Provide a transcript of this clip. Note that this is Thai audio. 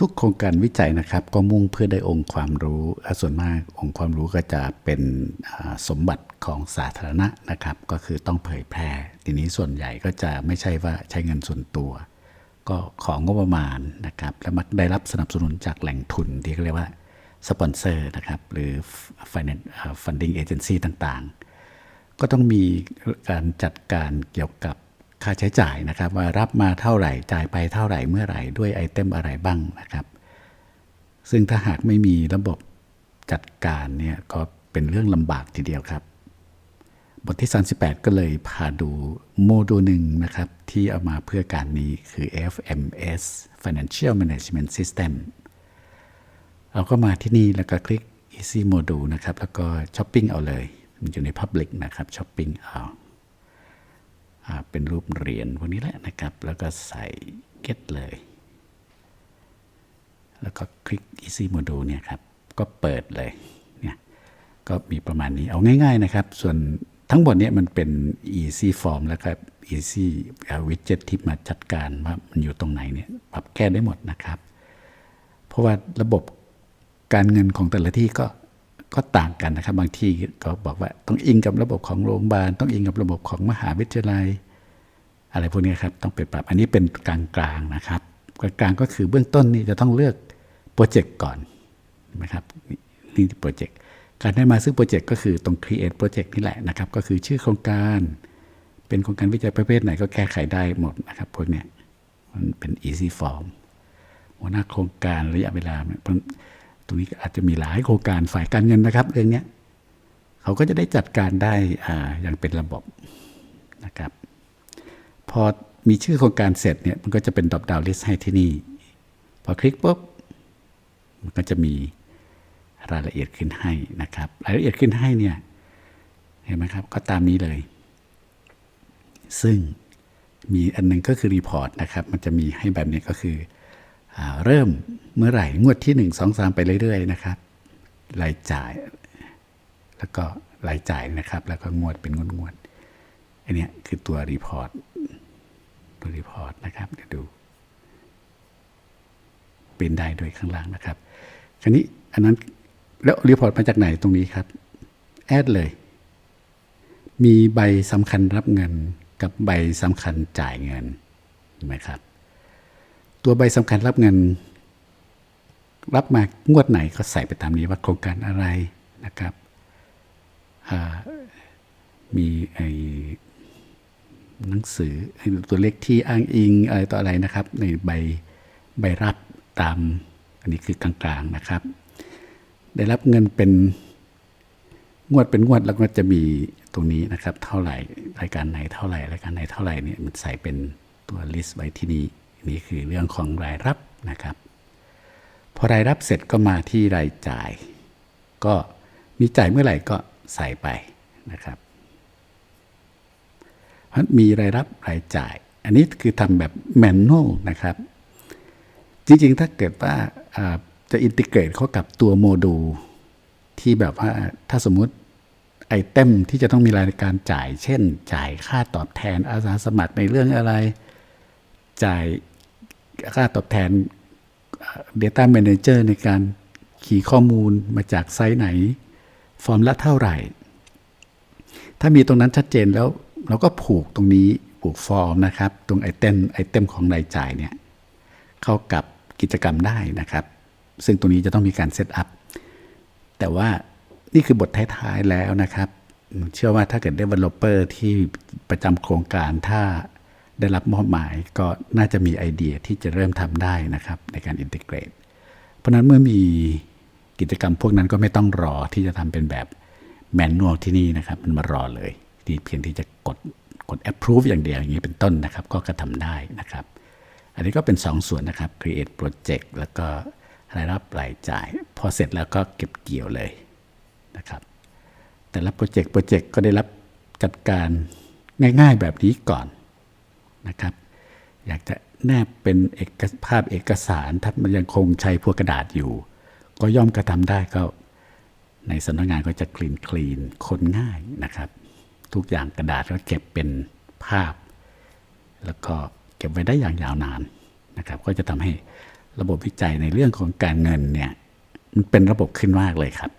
ทุกโครงการวิจัยนะครับ ก็มุ่งเพื่อได้องค์ความรู้และส่วนมากองค์ความรู้ก็จะเป็นสมบัติของสาธารณะนะครับ ก็คือต้องเผยแพร่ ทีนี้ส่วนใหญ่ก็จะไม่ใช่ว่าใช้เงินส่วนตัว ก็ของงบประมาณนะครับ และมักได้รับสนับสนุนจากแหล่งทุนที่เรียกว่าสปอนเซอร์นะครับ หรือ finance อ่า funding agency ต่างๆ ก็ต้องมีการจัดการเกี่ยวกับ ค่าใช้จ่ายนะครับว่ารับมาเท่าไหร่จ่ายไปเท่าไหร่เมื่อไหร่ด้วยไอเทมอะไรบ้างนะครับ ซึ่งถ้าหากไม่มีระบบจัดการเนี่ยก็เป็นเรื่องลำบากทีเดียวครับ บทที่ 38 ก็เลยพาดูโมดูลหนึ่งนะครับ ที่เอามาเพื่อการนี้คือ FMS Financial Management System เราก็มาที่นี่แล้วก็คลิก Easy Module นะครับ แล้วก็ช้อปปิ้งเอาเลยมันอยู่ใน Public นะครับช้อปปิ้งเอา เป็นรูปเหรียญพวกนี้แหละนะครับ แล้วก็ใส่ Get เลย แล้วก็คลิก Easy Module เนี่ยครับ ก็เปิดเลยเนี่ยก็มีประมาณนี้เอาง่าย ๆนะครับ ส่วนทั้งหมดเนี่ยมันเป็น Easy Form แล้วก็ Easy Widget ที่มาจัดการว่ามันอยู่ตรงไหนเนี่ยปรับแก้ได้หมดนะครับ เพราะว่าระบบการเงินของแต่ละที่ก็ ก็ต่างกันนะครับ บางที่ก็บอกว่าต้องอิงกับระบบของโรงพยาบาล ต้องอิงกับระบบของมหาวิทยาลัย อะไรพวกนี้ครับต้องไปปรับอันนี้เป็นกลางๆนะครับกลางๆก็คือเบื้องต้นนี่จะต้องเลือกโปรเจกต์ก่อนนะครับนี่นี่โปรเจกต์การได้มาซึ่งโปรเจกต์ก็คือตรง create project นี่แหละนะครับ ก็คือชื่อโครงการเป็นโครงการวิจัยประเภทไหนก็แก้ไขได้หมดนะครับพวกเนี้ยมันเป็น easy form หัวหน้าโครงการระยะเวลาเนี่ย ตรงนี้อาจจะมีหลายโครงการฝ่ายการเงินนะครับเรื่องนี้เขาก็จะได้จัดการได้อ่าอย่างเป็นระบบนะครับพอมีชื่อโครงการเสร็จเนี่ยมันก็จะเป็น drop down list ให้ที่นี่ พอคลิกปุ๊บมันก็จะมีรายละเอียดขึ้นให้นะครับ รายละเอียดขึ้นให้เนี่ยเห็นไหมครับก็ตามนี้เลย ซึ่งมีอันหนึงก็คือรีพอร์ตนะครับ มันจะมีให้แบบนี้ก็คือ เริ่มเมื่อไหร่ งวดที่ 1 2 3 ไปเรื่อยๆนะครับรายจ่าย แล้วก็รายจ่ายนะครับ แล้วก็งวดเป็นงวดงวดๆอันนี้คือตัวรีพอร์ตตัวรีพอร์ตนะครับเดี๋ยวดู เป็นได้โดยข้างล่างนะครับ คราวนี้อันนั้นแล้วรีพอร์ตมาจากไหนตรงนี้ครับ แอดเลย มีใบสำคัญรับเงินกับใบสำคัญจ่ายเงินเห็นไหมครับ ตัวใบสำคัญรับเงิน รับมางวดไหนก็ใส่ไปตามนี้ว่าโครงการอะไรนะครับมีไอ้หนังสือตัวเลขที่อ้างอิงอะไรต่ออะไรนะครับ ในใบใบรับตาม อันนี้คือกลางๆนะครับ ได้รับเงินเป็นงวดเป็นงวดแล้วก็จะมีตรงนี้นะครับ เท่าไหร่รายการไหนเท่าไหร่รายการไหนเท่าไหร่เนี่ยมันใส่เป็นตัวลิสต์ไว้ที่นี่ นี่คือเรื่องของรายรับนะครับ พอรายรับเสร็จก็มาที่รายจ่าย ก็มีจ่ายเมื่อไหร่ก็ใส่ไปนะครับเพราะมีรายรับรายจ่าย อันนี้คือทำแบบแมนนวลนะครับ จริงๆ ถ้าเกิดว่าจะอินทิเกรตเข้ากับตัวโมดูลที่แบบว่าถ้าสมมุติไอเทมที่จะต้องมีรายการจ่าย เช่น จ่ายค่าตอบแทนอาสาสมัครในเรื่องอะไร จ่าย ค่าตอบแทนอ่า Data Manager ในการขี่ข้อมูลมาจากไซต์ไหน ฟอร์มละเท่าไหร่ ถ้ามีตรงนั้นชัดเจนแล้วเราก็ผูกตรงนี้ผูกฟอร์มนะครับ ตรงไอเทมไอเทมของรายจ่ายเนี่ยเข้ากับกิจกรรมได้นะครับ ซึ่งตรงนี้จะต้องมีการเซตอัพแต่ว่านี่คือบทท้ายๆแล้วนะครับ เชื่อว่าถ้าเกิด developer ที่ประจำโครงการถ้า ได้รับมอบหมายก็น่าจะมีไอเดียที่จะเริ่มทำได้นะครับในการอินทิเกรต เพราะนั้นเมื่อมีกิจกรรมพวกนั้นก็ไม่ต้องรอที่จะทำเป็นแบบแมนนวลที่นี่นะครับ มันมารอเลยที่เพียงที่จะกดกด approve อย่างเดียวอย่างนี้เป็นต้นนะครับ ก็กระทำได้นะครับ อันนี้ก็เป็น 2ส่วนนะครับ create project แล้วก็รายรับรายจ่าย พอเสร็จแล้วก็เก็บเกี่ยวเลยนะครับ แต่ละโปรเจกต์โปรเจกต์ก็ได้รับจัดการง่ายๆแบบนี้ก่อน นะครับ อยากจะแนบเป็นเอกภาพเอกสารถ้ามันยังคงใช้พวกกระดาษอยู่ ก็ย่อมกระทำได้ก็ ในสำนักงานก็จะคลีนคลีนคนง่ายนะครับ ทุกอย่างกระดาษก็เก็บเป็นภาพ แล้วก็เก็บไว้ได้อย่างยาวนานนะครับ ก็จะทำให้ระบบวิจัยในเรื่องของการเงินเนี่ยมันเป็นระบบขึ้นมากเลยครับ